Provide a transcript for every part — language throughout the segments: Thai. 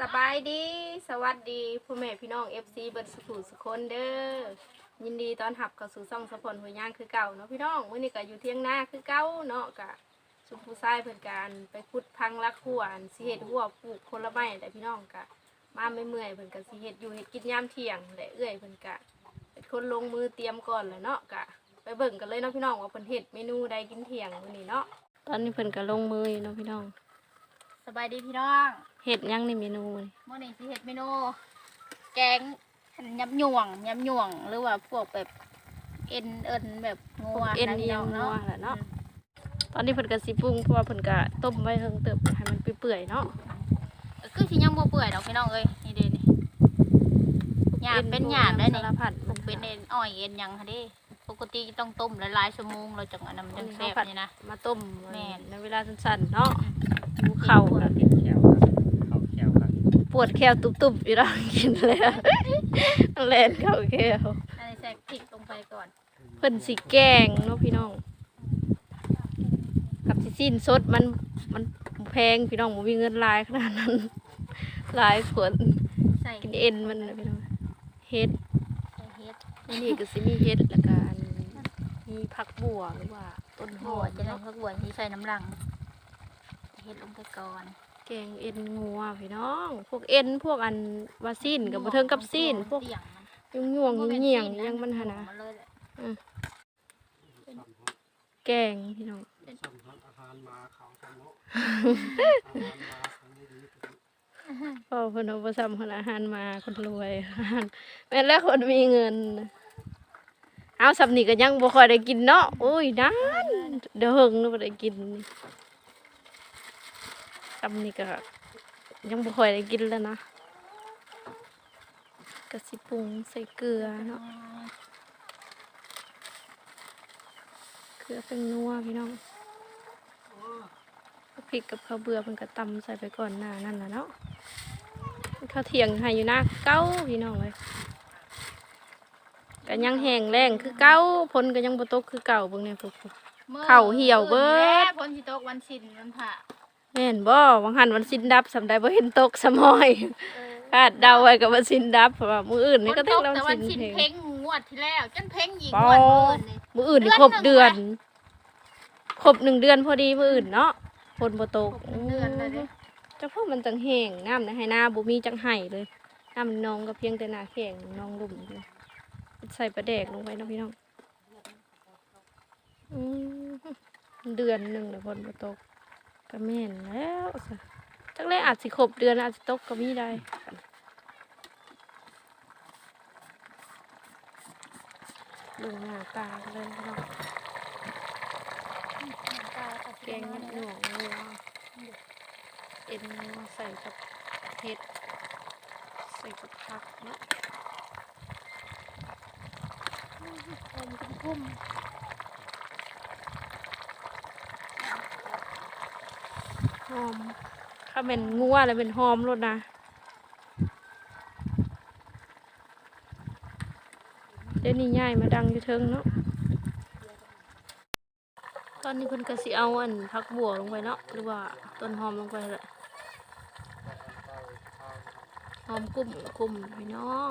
สบายดี สวัสดีพ่อแม่พี่น้อง FC เบิร์ดสุขุสุคนเด้อ ยินดีตอนรับเข้าสู่ซ่องสะพลหัวย่างคือเก่าเนาะพี่น้องมื้อนี้ก็อยู่เที่ยงหน้าคือเก่าเนาะกะชุมผู้ชายเพิ่นการไปขุดพังลักหัวอันสิเฮ็ดหัวปลูกผลไม้แต่พี่น้องกะมาไม่เมื่อยเพิ่นก็สิเฮ็ดอยู่เฮ็ดกินยามเที่ยงและเอื้อยเพิ่นกะเป็นคนลงมือเตรียมก่อนแหละเนาะกะไปเบิ่งกันเลยเนาะพี่น้องว่าเพิ่นเฮ็ดเมนูใดกินเที่ยงมื้อนี้เนาะตอนนี้เพิ่อนก็ลงมืออยู่เนาะพี่น้อง สบายดีพี่น้อง เฮ็ดหยังในเมนูนี่เมื่อนี้สิเฮ็ดเมนูแกงยำหน่วงยำหน่วงหรือว่าพวกแบบเอ็นเอินแบบงัวเอ็นนะอีพี่หยัน้งองนัเนาะวแหละเนาะตอนนี้เพิ่นก็สิปรุงเพราะว่าเพิ่นก็ต้มไว้เพิ่งเติบให้มันเปื่อยๆเนาะเออคือสิยังบ่เปื่อยดอกพี่น้องเอ้ยนี่เด้นี่หยาบเป็นหยาบได้นี่สารพัดพวกเป็นเอ็นอ้อยเอ็นหยังค่ะเด้ปกติต้องต้มหลายๆชั่วโมงเราจังอันนั้นมันจังแซ่บนี่นะมาต้มแม่นในเวลาสั้นๆเนาะดูเข่าแล้ว วดแขวตุบๆอยู่แล้วกินแล้วแล่นเข้าแขวอันนี้ใส่พริกลงไปก่อนเพิ่นสิแกงเนาะพี่น้อง กับสิสิ้นสดมันมันแพงพี่น้องบ่มีเงินหลายขนาดนั้นหลายคนใส่กินเอ็นมันน่ะพี่น้องเฮ็ดใส่เฮ็ดอันนี้ก็สิมีเฮ็ดแล้วก็อันมีผักบัวหรือว่าต้นหบัอวมจะได้เนาะผักบัวที่ใส่น้ำรังเฮ็ดลงไปก่อน แกงเอ็นงัวพี่น้อง พวกเอ็นพวกอันว่าซีนกับบ่เทิงกับซีนพวกเสี่ยงมันยุ่งย่วงยุ่งเหยี่ยงยังมันหนนะมัเลยแหละแกงพี่น้องสั่งอาหารมาเขาทำเนาะอาหารมาทำได้ดีพ่อเพิ่นเอาบ่ซ้ำคนอาหารมาคนรวยแม่นแล้วคนมีเงิน เอาสำนี่ก็ยังบ่ค่อยได้กินเนาะโอ้ยนานเดี๋ยวเฮิงบ่ได้กิน นี่สำนี่ก็ยังบ่ค่อยได้กินแล้วนะก็สิปรุงใส่เกลือเนาะเกลือเป็นนัวพี่น้องพริกกับข้าวเบื่อมันก็ตำใส่ไปก่อนหน้านั่นแหละเนาะข้าวเที่ยงให้อยู่หน้าเก้าพี่น้องเลยก็ยังแห้งแรงคือเก้าพลก็ยังบ่ตกคือเก่าเบิ่งเนี่ยพวกเข่าเหี่ยวเบิดแม่พ้นสิตกวันศิลวันผ่า แม่นบ่วังหันวันสินดับสำใดบ่เห็นตกสมอยคาดเดาไว้กับวันสินดับเพราะว่ามื้ออื่นนี่ก็ตถึงกแล้วแต่วัวันนสิศินลเพลงเพ่งงวดที่แล้วจนเพ่งอีกปงอวดอื่นนี่มื้ออื่นนี่ครบเดือน ครบหนึ่งเดือนพอดีมื้ออื่นเนาะฝนบ่ตกครบเดือนเลยเด้จังพวกมันจังแห้งน้ำในให้หน้าบ่มีจังไห้เลยน้ำนองก็เพียงแต่หน้าแข็งนองลุ่มเลยใส่ปลาแดกลงไปเนาะพี่น้องอืมเดือนหนึ่งเลยฝนบ่ตก ก็แม่นแล้วจักเลยอาจสิครบเดือนอาจสิตกก็มีได้ดูหน้าตาเลยน้องแกงเห็ดหนวงงัวเอ็นใส่กับเห็ดใส่กับผักเนาะหอมเป็นพุ่ม อมถ้าเป็นงัวแล้วเป็นหอมรสนะเดี๋ยวนี้ย่ายมาดังอยู่เทิงเนาะตอนนี้เพิ่นก็สิเอาอันผักบัวลงไปเนาะหรือว่าต้นหอมลงไปแหละหอมกลุ่มกลุ่มพี่น้อง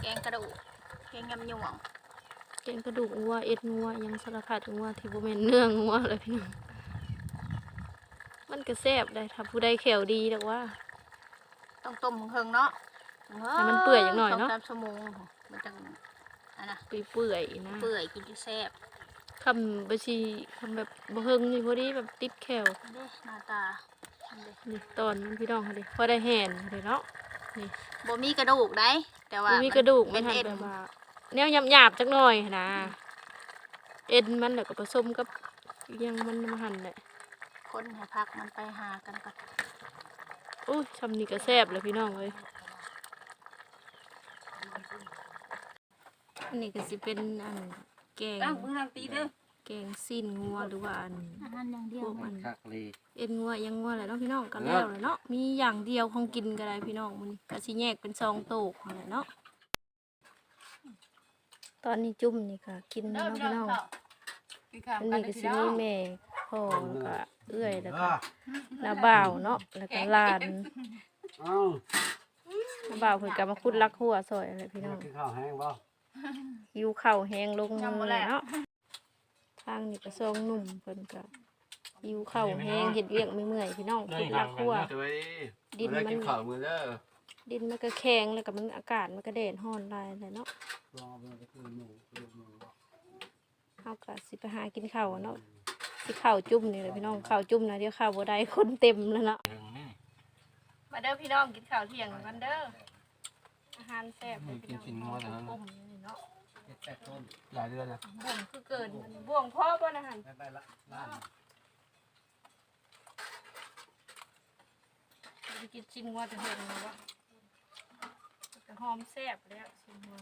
แกงกระดูกแกงยำหน่วงเกงกระดูกงัวเอ็ดงัวอิหยังสารพัดงัวที่บ่แม่นเนื้องัวเลยพี่น้อง มันก็แซ่บได้ถ้าผู้ใดแขวดีดอกว่า ต้องต้มเพิ่งเนาะให้มันเปื่อยอย่างหน่อยเนาะสงสามชั่วโมงมันจังอันน่ะปีเปื่อยๆนะเปื่อยกินที่แซ่บคำบ่ชีคำแบบบ่เฮิงนี่พอดีแบบติดแขวเด้หน้าตาอันเด้นี่ตอนมันพี่น้องค่ะดิพอได้แห่นค่ะดิเนาะบ่มีกระดูกได้แต่ว่าบ่มีมีกระดูกเป็มันนหันเอ็นแบบว่าแนวหยาบๆจักหน่อยหั้นนะเอ็นมันแล้วก็ผสมกับอิหยังมันมาหั่นแหละ คนให้พักมันไปหากันก่อนโอ้ยชำนี่ก็แซ่บเลยพี่น้องเอ้ยอันนี้ก็สิเป็นอันแกงตั้งมือทางตีเด้อแกงซีนงัวหรือว่าอันอาหารอย่างเดียพววกอันคักเลยเอ็นงัวอิหยังงัวแหละเนาะพี่น้องก็แล้วแหละเนาะมีอย่างเดียวของกินก็ได้พี่น้องมันก็สิแยกเป็นซองโตกนั่นแหละเนาะตอนนี้จุ่มนี่ก็กินเด้แล้อวเนาะพี่พี่น้น้อองงกินข้าวกันอันนี้ก็พี่สิน้อมีงแม่ พ่อแล้วก็เอื้อยแล้วก็น้าบ่าวเนาะแล้วก็หลานเอ้าน้าบ่าวเพิ่นก็มาคุดลักหัวซอยอะไรพี่น้องกินข้าวแห้งบ่หิวข้าวแห้งลงมือแล้วเนาะทางนี้ก็ซองหนุ่มเพิ่นก็หิวข้าวแห้งเฮ็ดเวียกไม่เมื่อยพี่น้องคุดลักหัวจะไปดินได้มักินนข้าวมือเด้อดินมันก็แข็งแล้วก็มันอากาศมันก็แดดร้อนหลายเลยเนาะรอมันก็คือหนูลูกหนูบ่เฮาก็สิไปหากินข้าวอะเนาะ สิข้าวจุ่มนี่แหละพี่น้องข้าวจุ่มนะเดี๋ยวข้าวบ่ได้คนเต็มแล้วเนาะหนึ่งนี่มาเด้อพี่น้องกินข้าวเที่ยงกันเด้ออาหารแซ่บเลยพี่น้องปุ่มนี่เนาะเจ็ดแปดต้นหลายเดือนนะบ่วงคือเกินมันบ่วงพ่อบ่นะหันไปไปละล้านไปกินชิ้นงัวจะเห็นเลยวะจะหอมแซ่บแล้วชิ้นงัว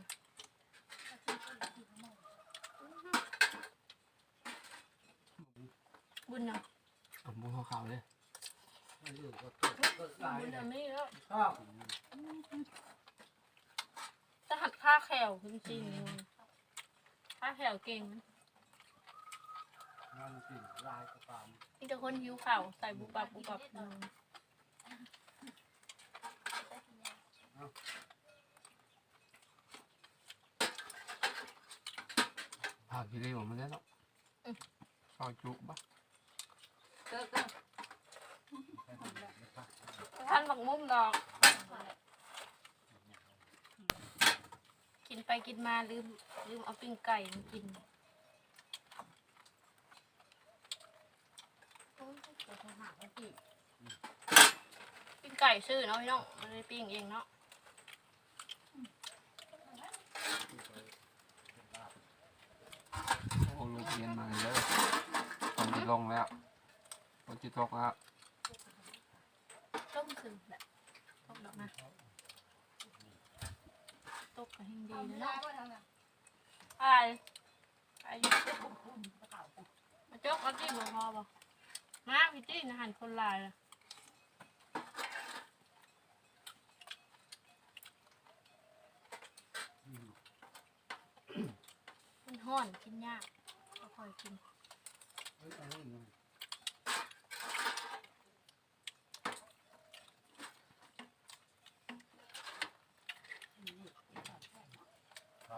บุญเนาะผมบุ้งขาวๆเลยมันอยู่ก็ต้นต้นหลายบุญเลอัยนนี้แล้วชอบจะหัดผ้าแขวจริงๆผ้าแขวเก่งมันสิลายกระปามนี่จะคนหิวข่าวใส่บุบับบุบับอืมผักกิเลสผมไม่ได้หรอกซอยจุปะ ท่านบักมุมดอก กินไปกินมาลืมลืมเอาปิ้งไก่มากินปิ้งไก่ซื้อเนาะพี่น้องไม่ได้ปิ้งเองเนาะโอ้ลูกเรียนมาเลยผมจะลงแล้วผม จะตกแล้วต้มซื้อแหละต้มดอกนะต้มกับหิงดีนะเนาะอะไรอายุมาจกเอาจี้บ่พอบ่มาพี่จี้นะหันคนหลายละมันห้อนกินยากก็ค่อยกินเฮ้ยอันนี้มันไป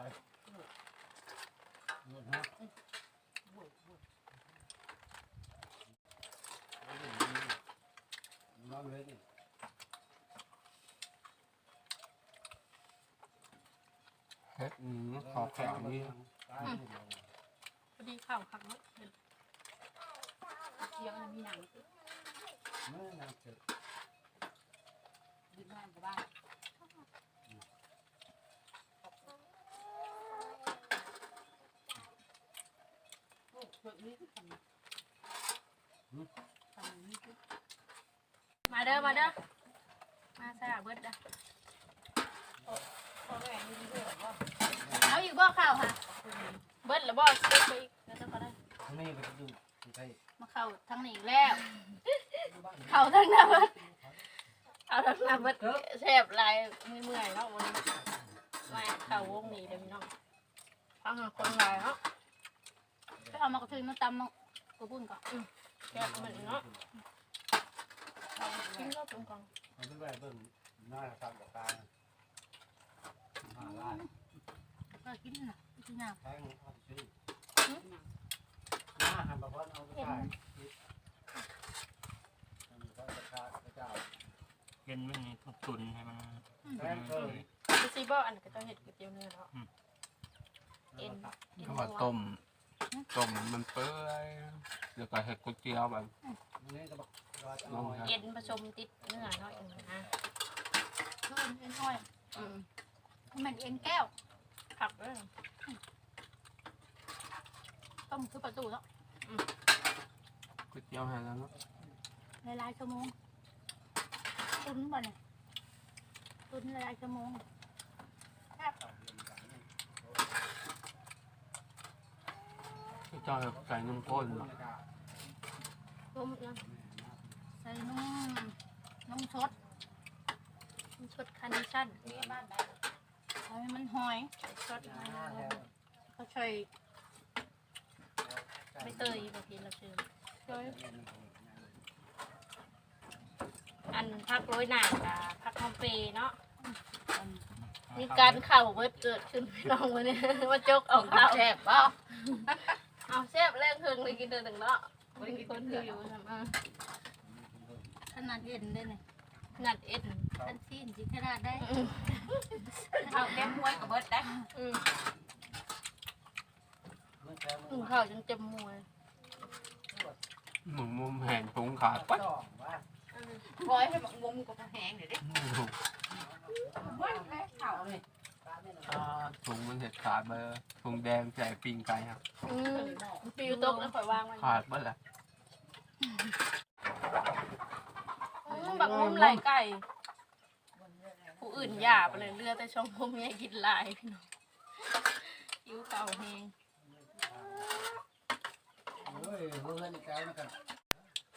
หมดฮะ นอนเลยนี่เฮ็ดอืมขอแข็งนี่ตายหมดเลยพอดีข้าวคักเนาะเห็นเคี้ยวมันมีหนังไม่น่าเชื่อมาเด้อมาเด้อมาใส่อาเบิด เด้อโอ้โอ้แม่นี่ด้วยเหรอเอาอยู่บ่ข้าวค่ะ เบิดแล้วบ่ซื้อไปอีกแล้วจะก็ได้นี่ไปดูใช่มาเข้าทั้งนี้อีกแล้ว เข้าทั้งหน้าเบิดเอาทั้งหน้าเบิดแซ่บหลายไม่เมื่อยเนาะวันนี้มาเข้าวงนี้เด้อพี่น้องฟังหาคนหลายเนาะไปเอามากระทืนมาตำมากระปุ้นก่อนแซ่บเหมือนเนาะ กินก็ตรงกลางมันต้องไปเบิ่งหน้าทำกับตาหาล้านก็กินน่ะกินน้แทงเอาไปซื้อหน้าหันบบว่าเอาไปขายอันนี้ก็ราคาพระเจ้าเย็นมันนี่ตุนให้มันแทงเออคือซีบ่อันก็จะเห็ดก๋วยเตี๋ยวเนื้อเนาะเอ็นเอ็นเขาว่าต้มต้มมันเปื่อยเดี๋ยวก็เฮ็ดก๋วยเตี๋ยวแบบนี่ก็บอก ว่าจะเอาไว้เอ็นผสมติดเนื้อเนาะเอ็นนะำเพิ่มเอ็นห้อยอืมมันเอ็นแก้วผักด้วยต้มคือประตูแล้วก๋วยเตี๋ยวให้แล้วเนาะหลายๆชั่วโมงตุนบ่เนี่ยตุนหลายๆชั่วโมงเจ้าใส่นมข้นเนาะต้มยังใส่นุ่มนุ่มชดชดคาร์เนชั่นให้มันหอยชดเขาใส่ไม่เตยบางทีเราเจออันพักโรยหนากับพักกหอมเปเนาะมีการเข่าเบิดเกิดขึ้นพี่น้องวันนี้มาจกเอาเข่าแซ่บเปล่าเอาแซ่บแรงเพิงเลยกินเดินหนึ่งเนาะบริคนหิวอยู่ทำอะ ขนาดเย็นได้เนี่ยงัดเอ็นท่านซีนจิขนาดได้เอาแก้มห้วยกับเบิดได้อืมอืมข้าวจนเต็มมวยหมุนมุมแห่งพุงขาดปั๊ดปล่อยให้มันงมกับแห้งเดี๋ยวดิว่าแพ้เข่าเลยพุงมันเห็ดขาดเบอร์พุงแดงใจปิงไก่ครับอืมปิวตกแล้วข่อยวางไว้ขาดเบอร์ละอื มบักมุมไหลไก่ ผู้อื่นหยาบเลยเลือดแต่ช่องพวกเมียกินลายพี่น้องยิ้วเก่าแหงเฮ้ยเพื่อนอีกแล้วนะครับ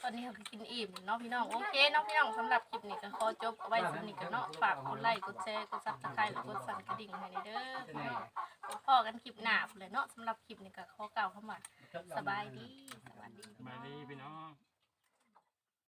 ตอนนี้เราก็กินอิ่มเนาะพี่น้องโอเคเนาะพี่น้องสำหรับคลิปนี้ก็ขอจบเอาไว้สำนิทกันเนาะฝากกดไลค์กดแชร์กดซับสไครต์แล้วกดสั่นกระดิ่งให้ในเด้อพี่น้องพอกันคลิปหน้าพู้นเลยเนาะสำหรับคลิปนี้ก็ขอเกล่าวคำว่าสบายดีสวัสดีพี่มาน้องดีพี่น้อง